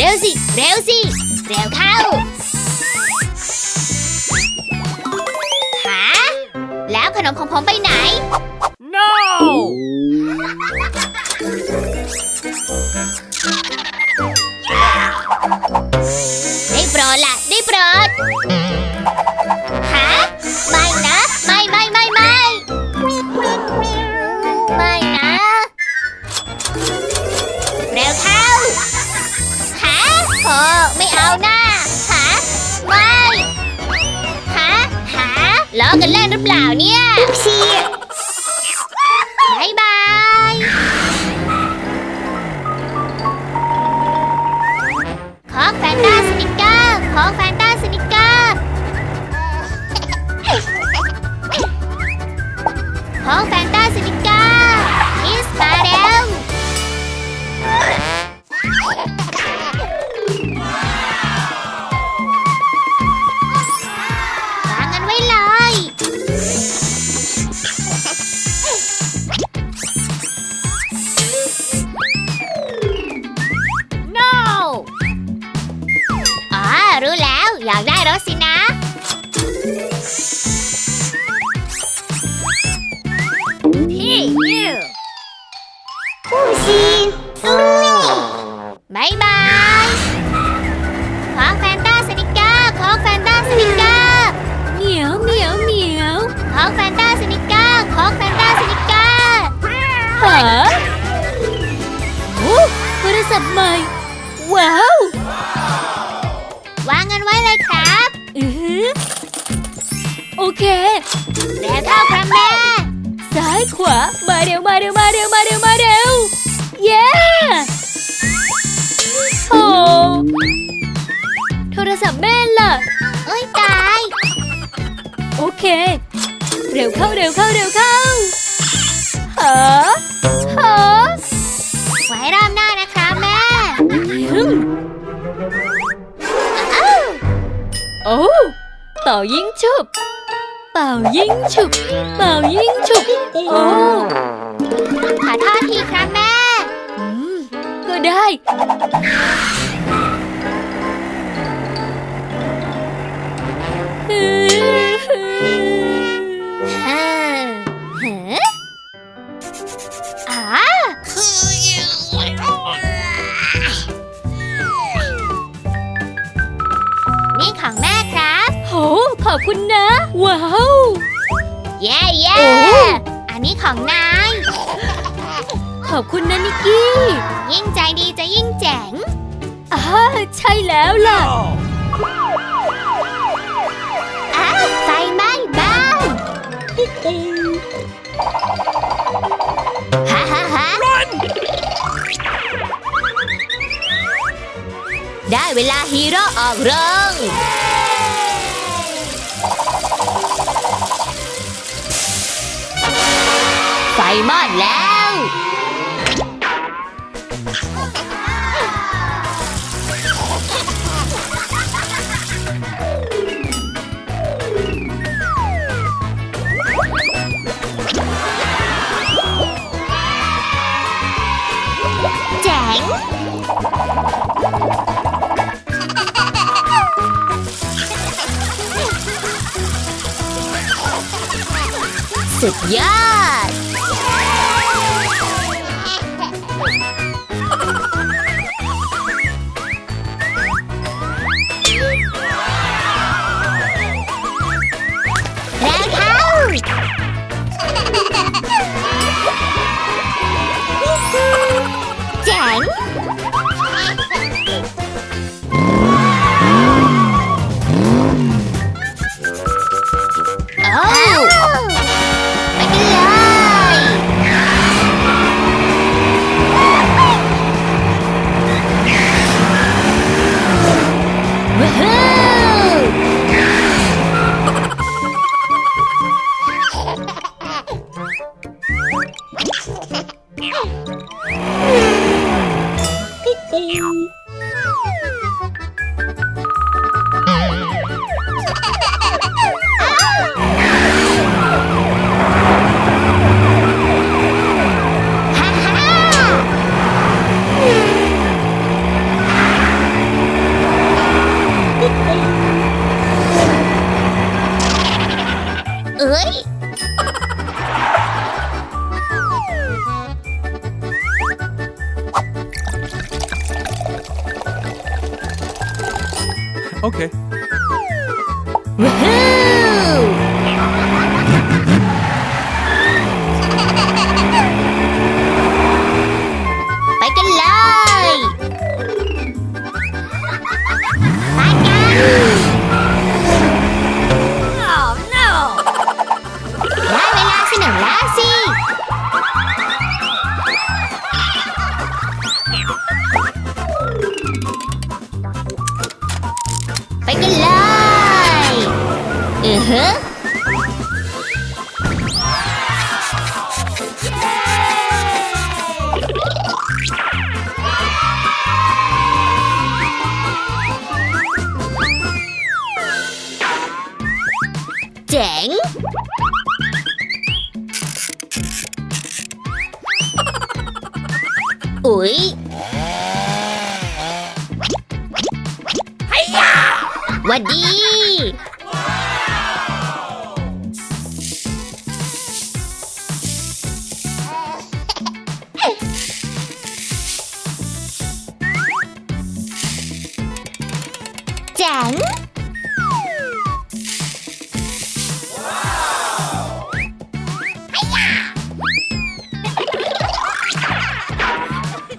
ร็วสิเร็วสิ เร็วสิ เร็วเข้า หา แล้วขนมของผมไปไหน No! อยากได้รถสินะ Hey, you! ผู้ชีบายบายของแฟนตาสนิกเกอร์ของแฟนตาสนิกเกอร์เหมียวเหมียวเหมียวของแฟนตาสนิกเกอร์ของแฟนตาสนิกเกอร์หาโอ้โทรศัพท์ใหม่ ว้าวว เคเร็วเข้าครับแม่ ซ้ายขวา มาเร็วมาเร็วมาเร็วมาเร็วมาเร็ว เย้โอ้โทรศัพท์แม่ล่ะ เอ้ยตาย โอเค เร็วเข้าเร็วเข้าเร็วเข้าหาหาไว้รอบหน้านะครับแม่อ้าโอ้เป่ายิงฉุบ เป่ายิงฉุบ เป่ายิงฉุบ โอ้ขอโทษทีครับแม่ อืม ก็ได้ ว้าวเย้เย้โอ้อันนี้ของนาย ขอบคุณนะนิกกี้ ยิ่งใจดีจะยิ่งเจ๋งอ่าใช่แล้วล่ะอ้าวไฟไหม้บ้านฮ่าฮ่าฮ่าได้เวลาฮีโร่ออกโรง มอดแล้ว เจ๋ง สุดยอด Hey! เออฮะ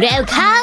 เร็วเข้า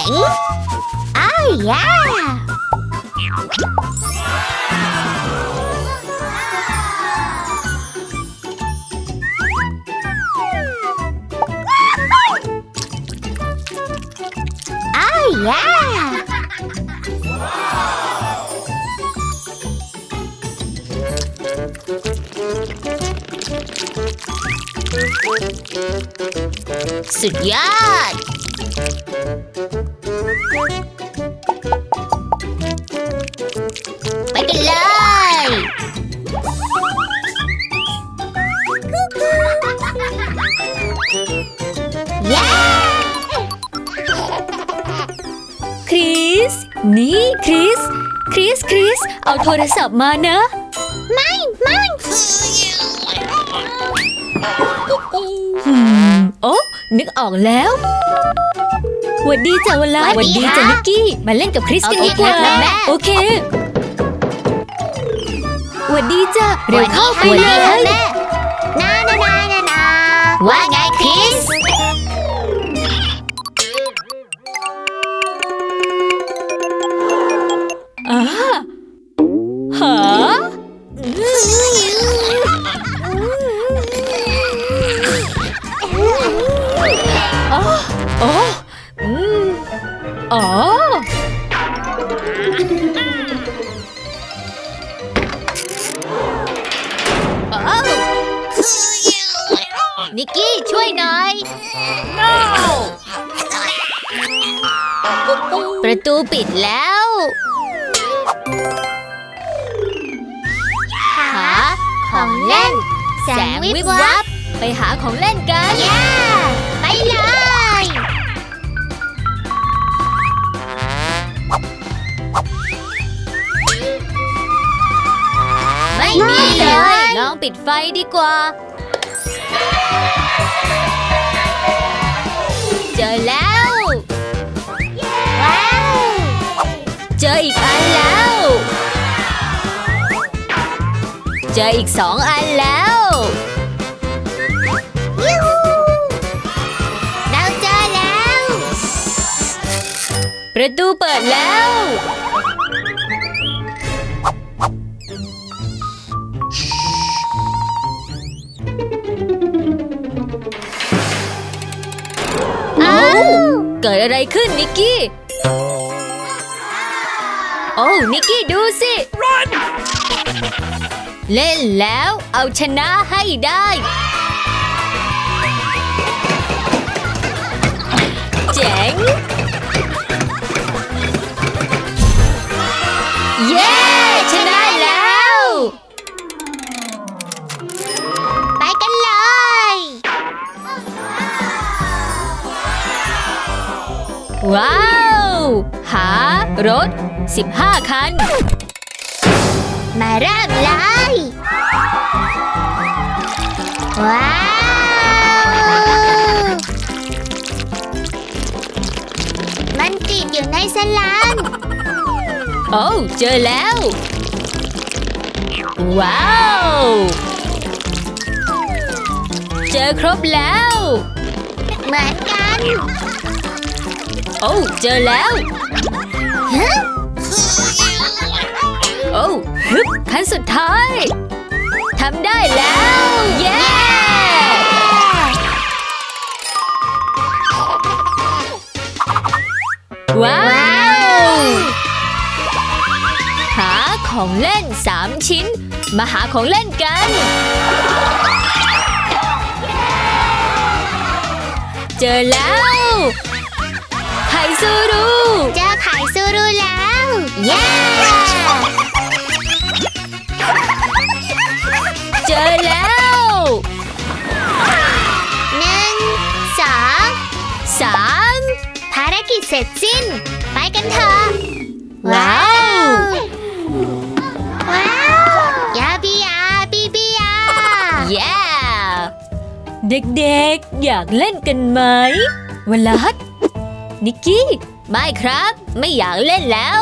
เจ๋งอ้าวยาอ้าวยาสุดยอด นี่คริส คริส คริส เอาโทรศัพท์มานะ ไม่ไม่อืมโอ้นึกออกแล้วหวัดดีจ้ะวันลาหวัดดีจ้ะค่ะนิกกี้ มาเล่นกับคริสกันโอดีเคกว่าค่ะแม่โอเคหวัดดีจ้ะเร็วเข้าไปวันเลนี้ค่ะยแม่นานานานานาว่าไง นิกกี้ช่วยหน่อยประตูปิดแล้วหาของเล่น แสงวิบวับ ไปหาของเล่นกันเย้ไปเลยไม่มีเลยลองปิดไฟดีกว่า จออีกสองอันแล้วยูฮูเราเจอแล้ว ประตูเปิดแล้ว อ้าว เกิดอะไรขึ้นนิกกี้โโอ้ นิกกี้ดูสิ เล่นแล้วเอาชนะให้ได้ เจ๋ง เย้ ชนะแล้ว ไปกันเลย ว้าว หารถ 15 คัน มาเริ่มเลย ว้าว มันติดอยู่ในสลามโอ้เจอแล้ว ว้าว เจอครบแล้ว เหมือนกัน โอ้เจอแล้วฮะโอ้ ฮึบขั้นสุดท้ายทำได้แล้ว เย้ ว้าว หาของเล่น3ชิ้น มาหาของเล่นกัน เจอแล้วไข่ซูรูเจอไข่ซูรุแล้ว เย้ เจอแล้วหนึ่งสองสามภารกิจเสร็จสิ้น ไปกันเถอะว้าว ว้าวยาบิยาบิบิยาเย้เด็กๆ อยากเล่นกันไหมวลัดนิกกี้ ไม่ครับ ไม่อยากเล่นแล้ว